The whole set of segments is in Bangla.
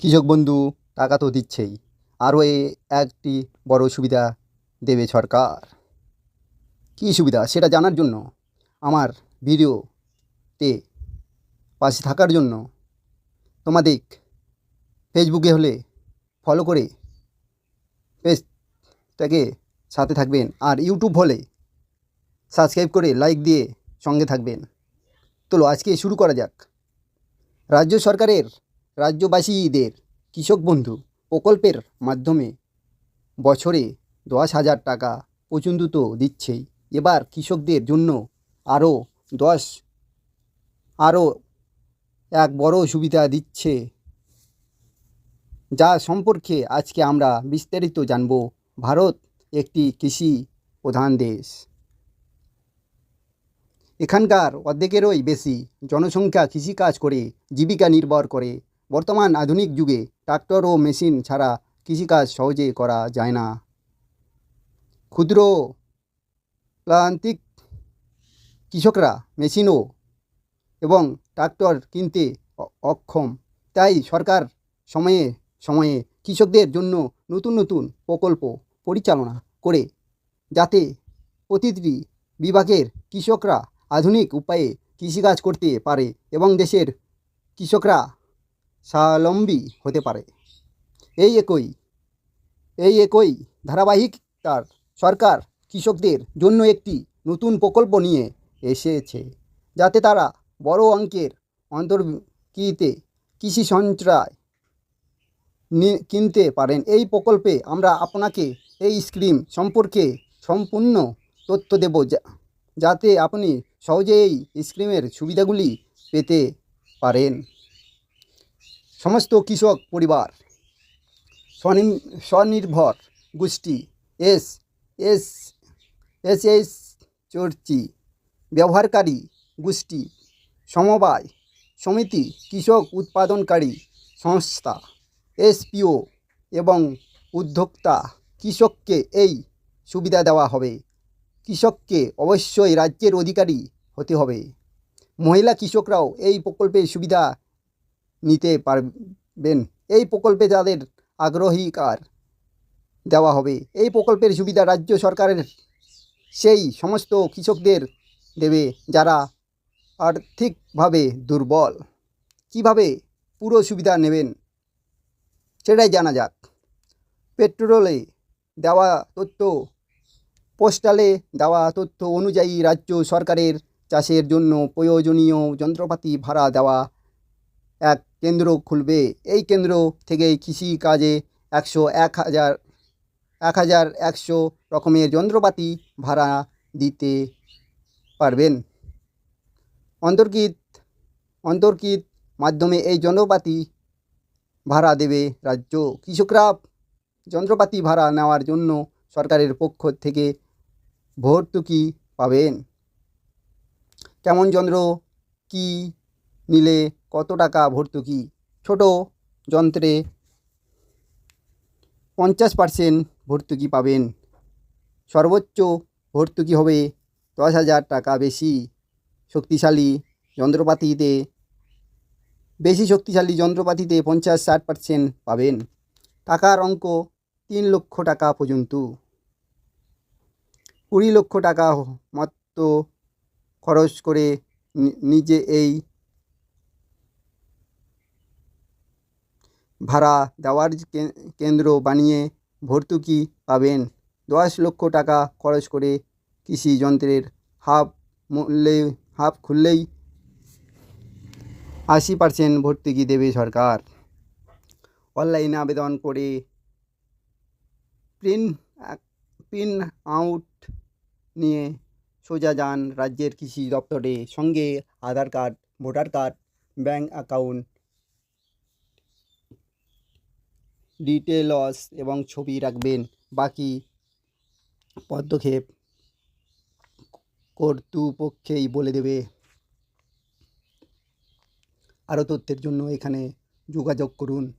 কৃষক বন্ধু টাকা তো দিচ্ছেই। আরও একটি বড় সুবিধা দেবে সরকার। কী সুবিধা? সেটা জানার জন্য আমার ভিডিওতে পাশে থাকার জন্য তোমাদের ফেসবুকে হলে ফলো করে পেজটাকে সাথে থাকবেন আর ইউটিউব হলে সাবস্ক্রাইব করে লাইক দিয়ে সঙ্গে থাকবেন। চলো আজকে শুরু করা যাক। রাজ্য সরকারের রাজ্যবাসীদের কৃষক বন্ধু প্রকল্পের মাধ্যমে বছরে দশ হাজার টাকা পর্যন্ত তো দিচ্ছেই। এবার কৃষকদের জন্য আরও দশ, আরও এক বড় সুবিধা দিচ্ছে। যা সম্পর্কে আজকে আমরা বিস্তারিত জানব। ভারত একটি কৃষি প্রধান দেশ। এখানকার অর্ধেকেরই বেশি জনসংখ্যা কৃষিকাজ করে, জীবিকা নির্ভর করে। বর্তমান আধুনিক যুগে ট্রাক্টর ও মেশিন ছাড়া কৃষিকাজ সহজে করা যায় না। ক্ষুদ্র প্রান্তিক কৃষকরা মেশিনও এবং ট্রাক্টর কিনতে অক্ষম। তাই সরকার সময়ে সময়ে কৃষকদের জন্য নতুন নতুন প্রকল্প পরিচালনা করে, যাতে প্রতিটি বিভাগের কৃষকরা আধুনিক উপায়ে কৃষিকাজ করতে পারে এবং দেশের কৃষকরা স্বাবলম্বী হতে পারে। এই একই এই একই ধারাবাহিকতার সরকার কৃষকদের জন্য একটি নতুন প্রকল্প নিয়ে এসেছে, যাতে তারা বড় অঙ্কের অন্তর্কিতে কৃষি সঞ্চয় কিনতে পারেন। এই প্রকল্পে আমরা আপনাকে এই স্কিম সম্পর্কে সম্পূর্ণ তথ্য দেব যাতে আপনি সহজেই স্কিমের সুবিধাগুলি পেতে পারেন। সমস্ত কৃষক পরিবার স্বনিম- স্বনির্ভর গোষ্ঠী এস এস এস এস, চর্চি, ব্যবহারকারী গোষ্ঠী, সমবায় সমিতি, কৃষক উৎপাদনকারী সংস্থা, এসপিও এবং উদ্যোক্তা কৃষককে এই সুবিধা দেওয়া হবে। কৃষককে অবশ্যই রাজ্যের অধিকারী হতে হবে। মহিলা কৃষকরাও এই প্রকল্পের সুবিধা নিতে পারবেন। এই প্রকল্পে যাদের আগ্রহীকার দেওয়া হবে, এই প্রকল্পের সুবিধা রাজ্য সরকারের সেই সমস্ত কৃষকদের দেবে যারা আর্থিকভাবে দুর্বল। কীভাবে পুরো সুবিধা নেবেন সেটাই জানা যাক। পেট্রোলে দেওয়া তথ্য, পোস্টালে দেওয়া তথ্য অনুযায়ী রাজ্য সরকারের চাষের জন্য প্রয়োজনীয় যন্ত্রপাতি ভাড়া দেওয়া এক কেন্দ্র খুলবে। এই কেন্দ্র থেকে কৃষি কাজে একশো এক হাজার এক হাজার একশো রকমের যন্ত্রপাতি ভাড়া দিতে পারবেন। অন্তর্কিত অন্তর্কিত মাধ্যমে এই যন্ত্রপাতি ভাড়া দেবে রাজ্য। কৃষকরা যন্ত্রপাতি ভাড়া নেওয়ার জন্য সরকারের পক্ষ থেকে ভর্তুকি পাবেন। কেমন যন্ত্র, কি নিলে কত টাকা ভর্তুকি? ছোট যন্ত্রে পঞ্চাশ পার্সেন্ট ভর্তুকি পাবেন। সর্বোচ্চ ভর্তুকি হবে দশ হাজার টাকা বেশি। শক্তিশালী যন্ত্রপাতিতে, বেশি শক্তিশালী যন্ত্রপাতিতে পঞ্চাশ ষাট পার্সেন্ট পাবেন। টাকার অঙ্ক তিন লক্ষ টাকা পর্যন্ত। কুড়ি লক্ষ টাকা মাত্র খরচ করে নিজে এই ভাড়া দেওয়ার কেন্দ্র বানিয়ে ভর্তুকি পাবেন। দশ লক্ষ টাকা খরচ করে কৃষি যন্ত্রের হাফ মূল্যে, হাফ খুললেই আশি পার্সেন্ট ভর্তুকি দেবে সরকার। অনলাইনে আবেদন করে প্রিন্ট প্রিন্ট আউট নিয়ে সোজা যান রাজ্যের কৃষি দপ্তরে। সঙ্গে Aadhaar card, voter card bank account details এবং ছবি রাখবেন। বাকি পদক্ষেপ কর্তৃপক্ষেই বলে দেবে। আরও তথ্যের জন্য এখানে যোগাযোগ করুন।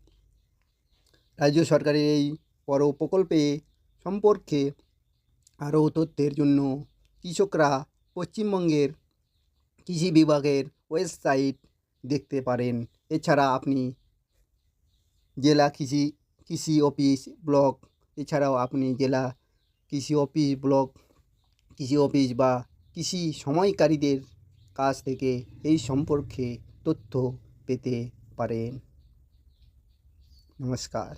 রাজ্য সরকারের এই বড় প্রকল্পে সম্পর্কে আরও তথ্যের জন্য কৃষকরা পশ্চিমবঙ্গের কৃষি বিভাগের ওয়েবসাইট দেখতে পারেন। এছাড়া আপনি জেলা কৃষি কৃষি অফিস ব্লক, এছাড়াও আপনি জেলা কৃষি অফিস ব্লক, কৃষি অফিস বা কৃষি সময়কারীদের কাছ থেকে এই সম্পর্কে তথ্য পেতে পারেন। নমস্কার।